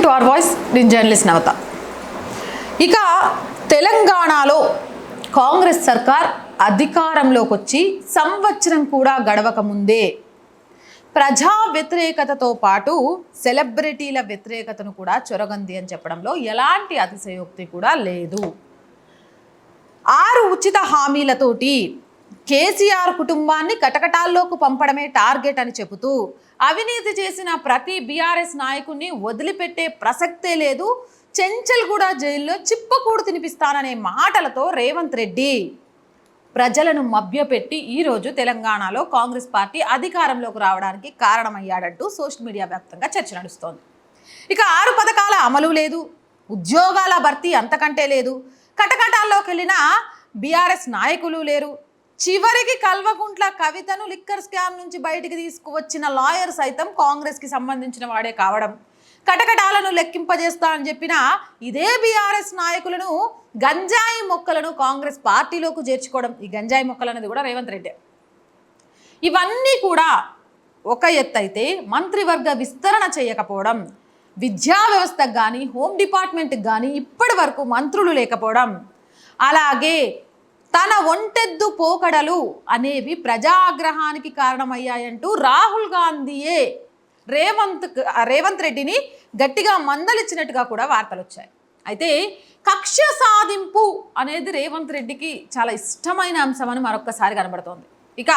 Welcome to our voice నేను journalist నవత ఇక తెలంగాణలో కాంగ్రెస్ సర్కార్ అధికారంలోకి వచ్చి సంవత్సరం కూడా గడవక ముందే ప్రజా వ్యతిరేకతతో పాటు సెలబ్రిటీల వ్యతిరేకతను కూడా చొరగంది అని చెప్పడంలో ఎలాంటి అతిశయోక్తి కూడా లేదు. ఆరు ఉచిత హామీలతోటి కేసీఆర్ కుటుంబాన్ని కటకటాల్లోకి పంపడమే టార్గెట్ అని చెబుతూ అవినీతి చేసిన ప్రతి బీఆర్ఎస్ నాయకుడిని వదిలిపెట్టే ప్రసక్తే లేదు. చెంచల్గూడ జైల్లో చిప్పకూడు తినిపిస్తాననే మాటలతో రేవంత్ రెడ్డి. ప్రజలను మభ్యపెట్టి ఈరోజు తెలంగాణలో కాంగ్రెస్ పార్టీ అధికారంలోకి రావడానికి కారణమయ్యాడంటూ సోషల్ మీడియా వ్యాప్తంగా చర్చ నడుస్తోంది. ఇక ఆరు పథకాల అమలు లేదు. ఉద్యోగాల భర్తీ అంతకంటే లేదు. కటకటాల్లోకి వెళ్ళిన బీఆర్ఎస్ నాయకులు లేరు. చివరికి కల్వకుంట్ల కవితను లిక్కర్ స్కామ్ నుంచి బయటికి తీసుకువచ్చిన లాయర్ సైతం కాంగ్రెస్కి సంబంధించిన వాడే కావడం. కటకటాలను లెక్కింపజేస్తా అని చెప్పిన ఇదే బీఆర్ఎస్ నాయకులను గంజాయి మొక్కలను కాంగ్రెస్ పార్టీలోకి చేర్చుకోవడం. ఈ గంజాయి మొక్కలు అనేది కూడా రేవంత్ రెడ్డి. ఇవన్నీ కూడా ఒక ఎత్తైతే మంత్రివర్గ విస్తరణ చేయకపోవడం విద్యా వ్యవస్థకు కానీ హోమ్ డిపార్ట్మెంట్కి కానీ ఇప్పటి వరకు మంత్రులు లేకపోవడం. అలాగే తన ఒంటెద్దు పోకడలు అనేవి ప్రజాగ్రహానికి కారణమయ్యాయంటూ రాహుల్ గాంధీయే రేవంత్ రేవంత్ రెడ్డిని గట్టిగా మందలిచ్చినట్టుగా కూడా వార్తలు వచ్చాయి అయితే కక్ష సాధింపు అనేది రేవంత్ రెడ్డికి చాలా ఇష్టమైన అంశం అని మరొక్కసారి కనబడుతోంది. ఇక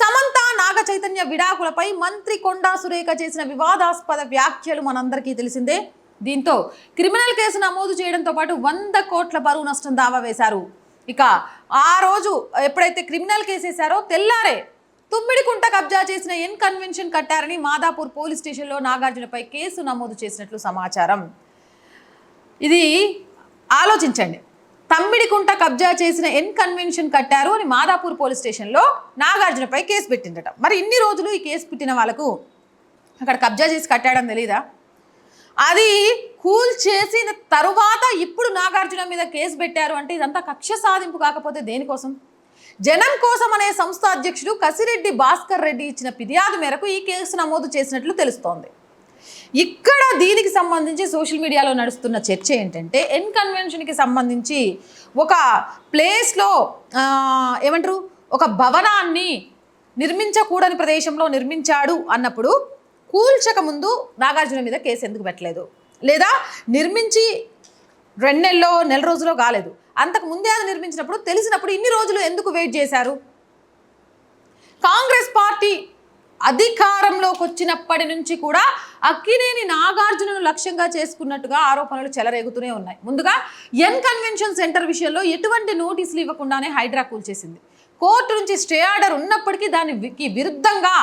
సమంత నాగ చైతన్య విడాకులపై మంత్రి కొండా సురేఖ చేసిన వివాదాస్పద వ్యాఖ్యలు మనందరికీ తెలిసిందే. దీంతో క్రిమినల్ కేసు నమోదు చేయడంతో పాటు వంద కోట్ల బరువు నష్టం దావా వేశారు. ఇక ఆ రోజు ఎప్పుడైతే క్రిమినల్ కేసు వేశారో తెల్లారే తుమ్మిడికుంట కబ్జా చేసిన ఎన్ కన్వెన్షన్ కట్టారని మాదాపూర్ పోలీస్ స్టేషన్లో నాగార్జునపై కేసు నమోదు చేసినట్లు సమాచారం. ఇది ఆలోచించండి. తమ్మిడికుంట కబ్జా చేసిన ఎన్ కన్వెన్షన్ కట్టారు అని మాదాపూర్ పోలీస్ స్టేషన్లో నాగార్జునపై కేసు పెట్టిందట. మరి ఇన్ని రోజులు ఈ కేసు పెట్టిన వాళ్ళకు అక్కడ కబ్జా చేసి కట్టాడని తెలీదా? అది కూల్ చేసిన తరువాత ఇప్పుడు నాగార్జున మీద కేసు పెట్టారు అంటే ఇదంతా కక్ష సాధింపు కాకపోతే దేనికోసం? జనం కోసం అనే సంస్థ అధ్యక్షుడు కసిరెడ్డి భాస్కర్ రెడ్డి ఇచ్చిన ఫిర్యాదు మేరకు ఈ కేసు నమోదు చేసినట్లు తెలుస్తోంది. ఇక్కడ దీనికి సంబంధించి సోషల్ మీడియాలో నడుస్తున్న చర్చ ఏంటంటే ఎన్ కన్వెన్షన్కి సంబంధించి ఒక ప్లేస్లో ఏమంటారు? ఒక భవనాన్ని నిర్మించకూడని ప్రదేశంలో నిర్మించాడు అన్నప్పుడు కూల్చక ముందు నాగార్జున మీద కేసు ఎందుకు పెట్టలేదు? లేదా నిర్మించి రెండు నెలలో నెల రోజులో కాలేదు. అంతకు ముందే అది నిర్మించినప్పుడు తెలిసినప్పుడు ఇన్ని రోజులు ఎందుకు వెయిట్ చేశారు? కాంగ్రెస్ పార్టీ అధికారంలోకి వచ్చినప్పటి నుంచి కూడా అక్కినేని నాగార్జునను లక్ష్యంగా చేసుకున్నట్టుగా ఆరోపణలు చెలరేగుతూనే ఉన్నాయి. ముందుగా ఎన్ కన్వెన్షన్ సెంటర్ విషయంలో ఎటువంటి నోటీసులు ఇవ్వకుండానే హైడ్రా కూల్చేసింది. కోర్టు నుంచి స్టే ఆర్డర్ ఉన్నప్పటికీ దానికి విరుద్ధంగా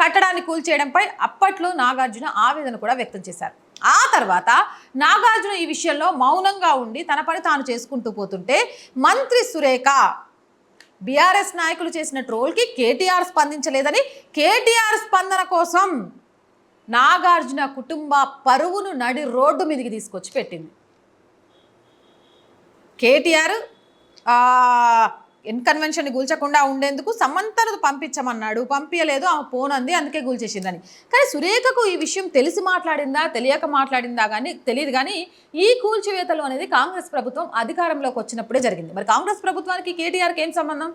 కట్టడాన్ని కూల్చేయడంపై అప్పట్లో నాగార్జున ఆవేదన కూడా వ్యక్తం చేశారు. ఆ తర్వాత నాగార్జున ఈ విషయంలో మౌనంగా ఉండి తన పని తాను చేసుకుంటూ పోతుంటే మంత్రి సురేఖ బీఆర్ఎస్ నాయకులు చేసిన ట్రోల్కి కేటీఆర్ స్పందించలేదని కేటీఆర్ స్పందన కోసం నాగార్జున కుటుంబ పరువును నడి రోడ్డు మీదకి తీసుకొచ్చి పెట్టింది. కేటీఆర్ ఎన్ గుల్చకుండా ఉండేందుకు సమంతను పంపించమన్నాడు. పంపించలేదు ఆమె అంది అందుకే గుల్చేసిందని. కానీ సురేఖకు ఈ విషయం తెలిసి మాట్లాడిందా తెలియక మాట్లాడిందా కానీ తెలియదు కానీ ఈ కూల్చివేతలు అనేది కాంగ్రెస్ ప్రభుత్వం అధికారంలోకి వచ్చినప్పుడే జరిగింది. మరి కాంగ్రెస్ ప్రభుత్వానికి కేటీఆర్కి ఏం సంబంధం?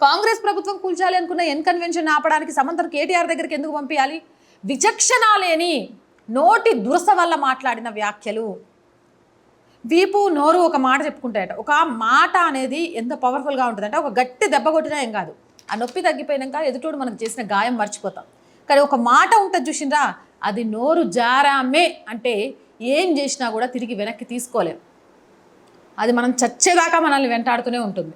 కాంగ్రెస్ ప్రభుత్వం కూల్చాలి అనుకున్న ఇన్కన్వెన్షన్ ఆపడానికి సమంతను కేటీఆర్ దగ్గరికి ఎందుకు పంపించాలి విచక్షణ లేని నోటి దురస వల్ల మాట్లాడిన వ్యాఖ్యలు. వీపు నోరు ఒక మాట చెప్పుకుంటాయట. ఒక మాట అనేది ఎంత పవర్ఫుల్గా ఉంటుందంటే ఒక గట్టి దెబ్బ కొట్టినా ఏం కాదు. ఆ నొప్పి తగ్గిపోయినాక ఎదుటోడు మనకు చేసిన గాయం మర్చిపోతాం. కానీ ఒక మాట ఉంటుంది చూసిండ్రా అది నోరు జారామే అంటే ఏం చేసినా కూడా తిరిగి వెనక్కి తీసుకోలేం. అది మనం చచ్చేదాకా మనల్ని వెంటాడుతూనే ఉంటుంది.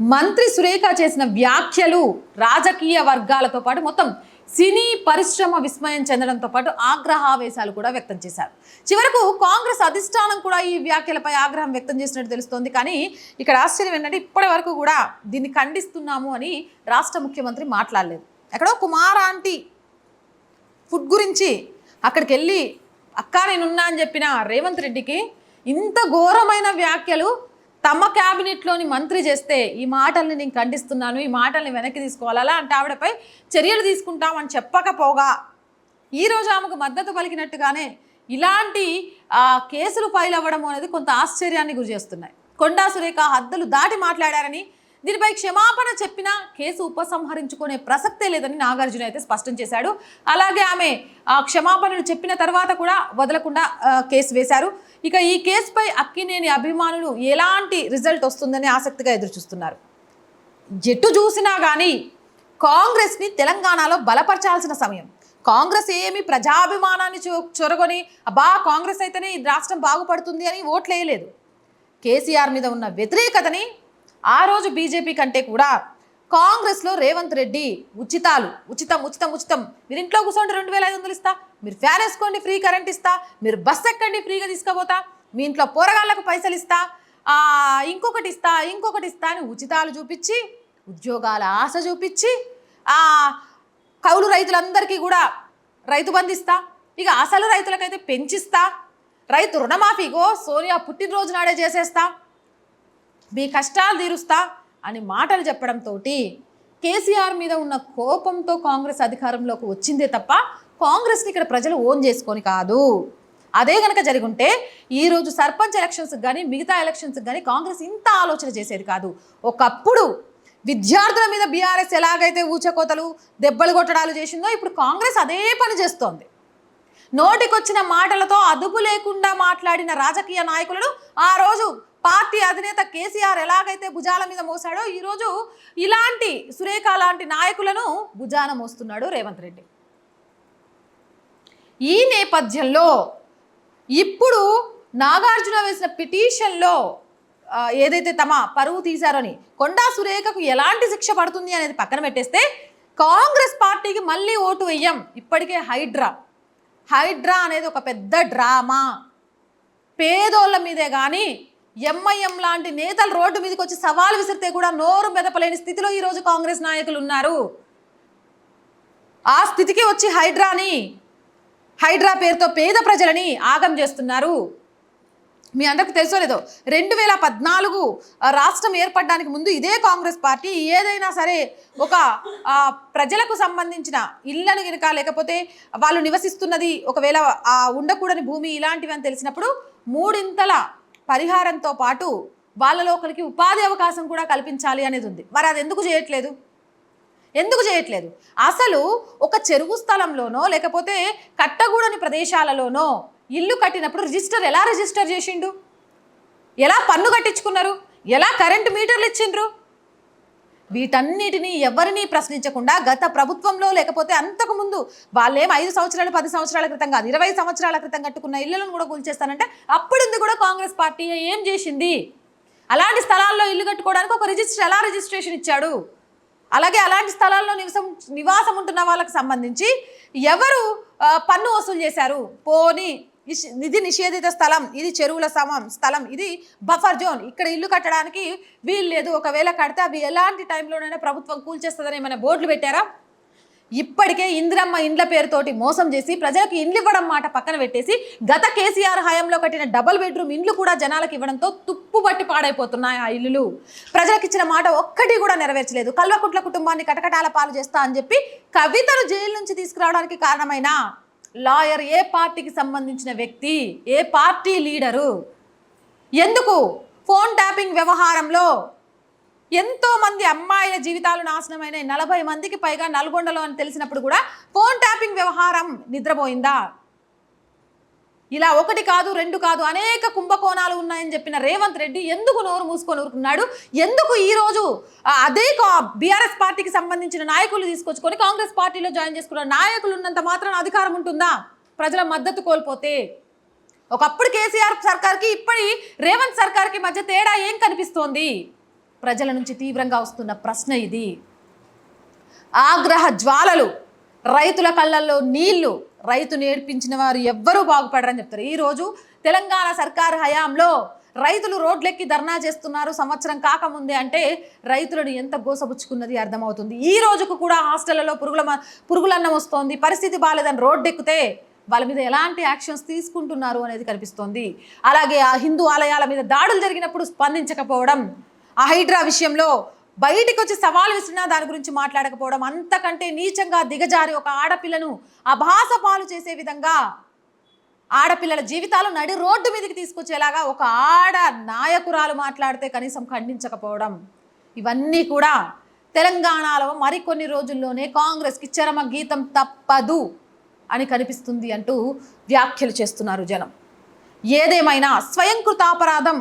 మంత్రి సురేఖ చేసిన వ్యాఖ్యలు రాజకీయ వర్గాలతో పాటు మొత్తం సినీ పరిశ్రమ విస్మయం చెందడంతో పాటు ఆగ్రహావేశాలు కూడా వ్యక్తం చేశారు. చివరకు కాంగ్రెస్ అధిష్టానం కూడా ఈ వ్యాఖ్యలపై ఆగ్రహం వ్యక్తం చేసినట్టు తెలుస్తోంది. కానీ ఇక్కడ ఆశ్చర్యం ఏంటంటే ఇప్పటి వరకు కూడా దీన్ని ఖండిస్తున్నాము అని రాష్ట్ర ముఖ్యమంత్రి మాట్లాడలేదు. ఎక్కడో కుమారాంటి ఫుడ్ గురించి అక్కడికి వెళ్ళి అక్క నేనున్నా అని చెప్పిన రేవంత్ రెడ్డికి ఇంత ఘోరమైన వ్యాఖ్యలు తమ క్యాబినెట్లోని మంత్రి చేస్తే ఈ మాటల్ని నేను ఖండిస్తున్నాను ఈ మాటల్ని వెనక్కి తీసుకోవాలి అలా అంటే ఆవిడపై చర్యలు తీసుకుంటామని చెప్పకపోగా ఈరోజు ఆమెకు మద్దతు పలికినట్టుగానే ఇలాంటి ఆ, కేసులు ఫైల్ అవ్వడం అనేది కొంత ఆశ్చర్యాన్ని గురి చేస్తున్నాయి. కొండా సురేఖ హద్దులు దాటి మాట్లాడారని దీనిపై క్షమాపణ చెప్పినా కేసు ఉపసంహరించుకునే ప్రసక్తే లేదని నాగార్జున అయితే స్పష్టం చేశాడు. అలాగే ఆమె ఆ క్షమాపణలు చెప్పిన తర్వాత కూడా వదలకుండా కేసు వేశారు. ఇక ఈ కేసుపై అక్కినేని అభిమానులు ఎలాంటి రిజల్ట్ వస్తుందని ఆసక్తిగా ఎదురుచూస్తున్నారు. జట్టు చూసినా కానీ కాంగ్రెస్ని తెలంగాణలో బలపరచాల్సిన సమయం. కాంగ్రెస్ ఏమి ప్రజాభిమానాన్ని చొరగొని అబ్బా కాంగ్రెస్ అయితేనే ఈ రాష్ట్రం బాగుపడుతుంది అని ఓట్లేయలేదు. కేసీఆర్ మీద ఉన్న వ్యతిరేకతని ఆ రోజు బీజేపీ కంటే కూడా కాంగ్రెస్లో రేవంత్ రెడ్డి ఉచితాలు ఉచితం ఉచితం ఉచితం. మీరు ఇంట్లో కూర్చోండి రెండు వేల ఐదు వందలు ఇస్తా. మీరు ఫ్యాన్ వేసుకోండి ఫ్రీ కరెంట్ ఇస్తా. మీరు బస్ ఎక్కండి ఫ్రీగా తీసుకుపోతా. మీ ఇంట్లో పోరగాళ్ళకు పైసలు ఇస్తా. ఇంకొకటి ఇస్తా ఇంకొకటి ఇస్తా అని ఉచితాలు చూపించి ఉద్యోగాల ఆశ చూపించి కౌలు రైతులందరికీ కూడా రైతు బంధిస్తా ఇక అసలు రైతులకైతే పెంచిస్తా. రైతు రుణమాఫీగో సోనియా పుట్టినరోజు నాడే చేసేస్తా. మీ కష్టాలు తీరుస్తా అని మాటలు చెప్పడంతో కేసీఆర్ మీద ఉన్న కోపంతో కాంగ్రెస్ అధికారంలోకి వచ్చిందే తప్ప కాంగ్రెస్ని ఇక్కడ ప్రజలు ఓన్ చేసుకొని కాదు. అదే గనక జరిగుంటే ఈరోజు సర్పంచ్ ఎలక్షన్స్కి కానీ మిగతా ఎలక్షన్స్కి కానీ కాంగ్రెస్ ఇంత ఆలోచన చేసేది కాదు. ఒకప్పుడు విద్యార్థుల మీద బీఆర్ఎస్ ఎలాగైతే ఊచకోతలు దెబ్బలు కొట్టడాలు చేసిందో ఇప్పుడు కాంగ్రెస్ అదే పని చేస్తోంది. నోటికొచ్చిన మాటలతో అదుపు లేకుండా మాట్లాడిన రాజకీయ నాయకులను ఆ రోజు పార్టీ అధినేత కేసీఆర్ ఎలాగైతే భుజాల మీద మోసాడో ఈరోజు ఇలాంటి సురేఖ లాంటి నాయకులను భుజాన మోస్తున్నాడు రేవంత్ రెడ్డి. ఈ నేపథ్యంలో ఇప్పుడు నాగార్జున వేసిన పిటిషన్లో ఏదైతే తమ పరువు తీశారని కొండా సురేఖకు ఎలాంటి శిక్ష పడుతుంది అనేది పక్కన పెట్టేస్తే కాంగ్రెస్ పార్టీకి మళ్ళీ ఓటు వెయ్యం. ఇప్పటికే హైడ్రా. హైడ్రా అనేది ఒక పెద్ద డ్రామా. పేదోళ్ళ మీదే కానీ ఎంఐఎం లాంటి నేతలు రోడ్డు మీదకి వచ్చి సవాల్ విసిరితే కూడా నోరు మెదపలేని స్థితిలో ఈరోజు కాంగ్రెస్ నాయకులు ఉన్నారు. ఆ స్థితికి వచ్చి హైడ్రాని హైడ్రా పేరుతో పేద ప్రజలని ఆగం చేస్తున్నారు. మీ అందరికి తెలుసో లేదో రెండు వేల పద్నాలుగు రాష్ట్రం ఏర్పడడానికి ముందు ఇదే కాంగ్రెస్ పార్టీ ఏదైనా సరే ఒక ప్రజలకు సంబంధించిన ఇళ్ళను కనుక లేకపోతే వాళ్ళు నివసిస్తున్నది ఒకవేళ ఆ ఉండకూడని భూమి ఇలాంటివి అని తెలిసినప్పుడు మూడింతల పరిహారంతో పాటు వాళ్ళ ఒకరికి ఉపాధి అవకాశం కూడా కల్పించాలి అనేది ఉంది. మరి అది ఎందుకు చేయట్లేదు? ఎందుకు చేయట్లేదు? అసలు ఒక చెరువు స్థలంలోనో లేకపోతే కట్టగూడని ప్రదేశాలలోనో ఇల్లు కట్టినప్పుడు రిజిస్టర్ ఎలా రిజిస్టర్ చేసిండు? ఎలా పన్ను కట్టించుకున్నారు? ఎలా కరెంటు మీటర్లు ఇచ్చిండ్రు? వీటన్నిటిని ఎవరిని ప్రశ్నించకుండా గత ప్రభుత్వంలో లేకపోతే అంతకుముందు వాళ్ళేం ఐదు సంవత్సరాలు పది సంవత్సరాల క్రితం కాదు ఇరవై సంవత్సరాల క్రితం కట్టుకున్న ఇళ్ళను కూడా కూల్చేస్తానంటే అప్పుడుంది కూడా కాంగ్రెస్ పార్టీ ఏం చేసింది? అలాంటి స్థలాల్లో ఇల్లు కట్టుకోవడానికి ఒక రిజిస్టర్ ఎలా రిజిస్ట్రేషన్ ఇచ్చాడు? అలాగే అలాంటి స్థలాల్లో నివసం నివాసం ఉంటున్న వాళ్ళకి సంబంధించి ఎవరు పన్ను వసూలు చేశారు? పోని ఇది నిషేధిత స్థలం ఇది చెరువుల సమం స్థలం ఇది బఫర్ జోన్. ఇక్కడ ఇల్లు కట్టడానికి వీలు లేదు. ఒకవేళ కడితే అవి ఎలాంటి టైంలోనైనా ప్రభుత్వం కూల్చేస్తుందని ఏమైనా బోర్డులు పెట్టారా? ఇప్పటికే ఇందిరమ్మ ఇండ్ల పేరుతోటి మోసం చేసి ప్రజలకు ఇండ్లు ఇవ్వడం మాట పక్కన పెట్టేసి గత కేసీఆర్ హయాంలో కట్టిన డబుల్ బెడ్రూమ్ ఇండ్లు కూడా జనాలకు ఇవ్వడంతో తుప్పు బట్టి పాడైపోతున్నాయి ఆ ఇల్లులు. ప్రజలకు ఇచ్చిన మాట ఒక్కటి కూడా నెరవేర్చలేదు. కల్వకుట్ల కుటుంబాన్ని కటకటాల పాలు చేస్తా అని చెప్పి కవితను జైలు నుంచి తీసుకురావడానికి కారణమైన లాయర్ ఏ పార్టీకి సంబంధించిన వ్యక్తి ఏ పార్టీ లీడరు ఎందుకు ఫోన్ ట్యాపింగ్ వ్యవహారంలో ఎంతోమంది అమ్మాయిల జీవితాలు నాశనమైన నలభై మందికి పైగా నల్గొండలో అని తెలిసినప్పుడు కూడా ఫోన్ ట్యాపింగ్ వ్యవహారం నిద్రపోయిందా? ఇలా ఒకటి కాదు రెండు కాదు అనేక కుంభకోణాలు ఉన్నాయని చెప్పిన రేవంత్ రెడ్డి ఎందుకు నోరు మూసుకొని ఊరుకున్నాడు? ఎందుకు ఈరోజు అదే బీఆర్ఎస్ పార్టీకి సంబంధించిన నాయకులు తీసుకొచ్చుకొని కాంగ్రెస్ పార్టీలో జాయిన్ చేసుకున్న నాయకులు ఉన్నంత మాత్రం అధికారం ఉంటుందా? ప్రజల మద్దతు కోల్పోతే. ఒకప్పుడు కేసీఆర్ సర్కార్కి ఇప్పటి రేవంత్ సర్కార్కి మధ్య తేడా ఏం కనిపిస్తోంది? ప్రజల నుంచి తీవ్రంగా వస్తున్న ప్రశ్న ఇది. ఆగ్రహ జ్వాలలు రైతుల కళ్ళల్లో నీళ్ళు రైతు నేర్పించిన వారు ఎవ్వరూ బాగుపడరని చెప్తారు. ఈరోజు తెలంగాణ సర్కార్ హయాంలో రైతులు రోడ్లెక్కి ధర్నా చేస్తున్నారు. సంవత్సరం కాకముందే అంటే రైతులను ఎంత గోసపుచ్చుకున్నది అర్థమవుతుంది. ఈ రోజుకు కూడా హాస్టళ్ళలో పురుగుల మ- పురుగులన్నం వస్తోంది. పరిస్థితి బాగాలేదని రోడ్డెక్కితే వాళ్ళ మీద ఎలాంటి యాక్షన్స్ తీసుకుంటున్నారు అనేది కనిపిస్తోంది. అలాగే ఆ హిందూ ఆలయాల మీద దాడులు జరిగినప్పుడు స్పందించకపోవడం ఆ హైడ్రా విషయంలో బయటికి వచ్చి సవాల్ విసిరినా దాని గురించి మాట్లాడకపోవడం అంతకంటే నీచంగా దిగజారి ఒక ఆడపిల్లను అభాస పాలు చేసే విధంగా ఆడపిల్లల జీవితాలు నడి రోడ్డు మీదకి తీసుకొచ్చేలాగా ఒక ఆడ నాయకురాలు మాట్లాడితే కనీసం ఖండించకపోవడం. ఇవన్నీ కూడా తెలంగాణలో మరికొన్ని రోజుల్లోనే కాంగ్రెస్కి చరమ గీతం తప్పదు అని కనిపిస్తుంది అంటూ వ్యాఖ్యలు చేస్తున్నారు జనం. ఏదేమైనా స్వయంకృతాపరాధం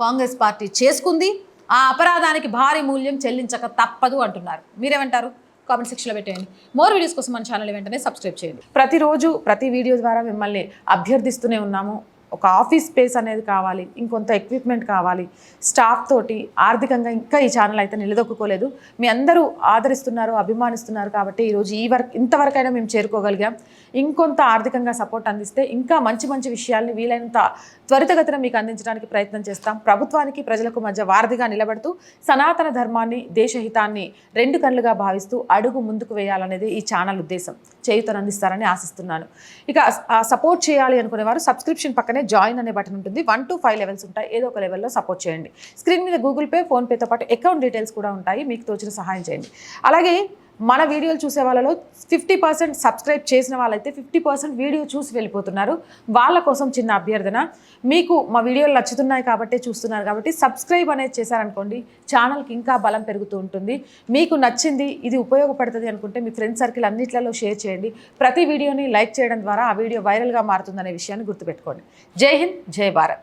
కాంగ్రెస్ పార్టీ చేసుకుంది ఆ అపరాధానికి భారీ మూల్యం చెల్లించక తప్పదు అంటున్నారు. మీరేమంటారు? కామెంట్ సెక్షన్లో పెట్టేయండి. మోర్ వీడియోస్ కోసం మన ఛానల్ వెంటనే సబ్స్క్రైబ్ చేయండి. ప్రతిరోజు ప్రతి వీడియో ద్వారా మిమ్మల్ని అభ్యర్థిస్తూనే ఉన్నాము. ఒక ఆఫీస్ స్పేస్ అనేది కావాలి ఇంకొంత ఎక్విప్మెంట్ కావాలి. స్టాఫ్ తోటి ఆర్థికంగా ఇంకా ఈ ఛానల్ అయితే నిలదొక్కుకోలేదు. మీ అందరూ ఆదరిస్తున్నారు అభిమానిస్తున్నారు కాబట్టి ఈరోజు ఈ వరకు ఇంతవరకైనా మేము చేరుకోగలిగాం. ఇంకొంత ఆర్థికంగా సపోర్ట్ అందిస్తే ఇంకా మంచి మంచి విషయాల్ని వీలైనంత త్వరితగతిన మీకు అందించడానికి ప్రయత్నం చేస్తాం. ప్రభుత్వానికి ప్రజలకు మధ్య వారధిగా నిలబడుతూ సనాతన ధర్మాన్ని దేశహితాన్ని రెండు కళ్ళుగా భావిస్తూ అడుగు ముందుకు వేయాలనేది ఈ ఛానల్ ఉద్దేశం. చేయుతను అందిస్తారని ఆశిస్తున్నాను. ఇక సపోర్ట్ చేయాలి అనుకునే వారు సబ్స్క్రిప్షన్ పక్కనే జాయిన్ అనే బటన్ ఉంటుంది. వన్ టు ఫైవ్ లెవెల్స్ ఉంటాయి. ఏదో ఒక లెవెల్లో సపోర్ట్ చేయండి. స్క్రీన్ మీద గూగుల్ పే ఫోన్పేతో పాటు అకౌంట్ డీటెయిల్స్ కూడా ఉంటాయి. మీకు తోచిన సహాయం చేయండి. అలాగే మన వీడియోలు చూసే వాళ్ళలో ఫిఫ్టీ పర్సెంట్ సబ్స్క్రైబ్ చేసిన వాళ్ళైతే ఫిఫ్టీ పర్సెంట్ వీడియో చూసి వెళ్ళిపోతున్నారు. వాళ్ళ కోసం చిన్న అభ్యర్థన. మీకు మా వీడియోలు నచ్చుతున్నాయి కాబట్టి చూస్తున్నారు కాబట్టి సబ్స్క్రైబ్ అనేది చేశారనుకోండి ఛానల్కి ఇంకా బలం పెరుగుతూ ఉంటుంది. మీకు నచ్చింది ఇది ఉపయోగపడుతుంది అనుకుంటే మీ ఫ్రెండ్స్ సర్కిల్ అన్నిట్లలో షేర్ చేయండి. ప్రతి వీడియోని లైక్ చేయడం ద్వారా ఆ వీడియో వైరల్గా మారుతుందనే విషయాన్ని గుర్తుపెట్టుకోండి. జై హింద్ జై భారత్.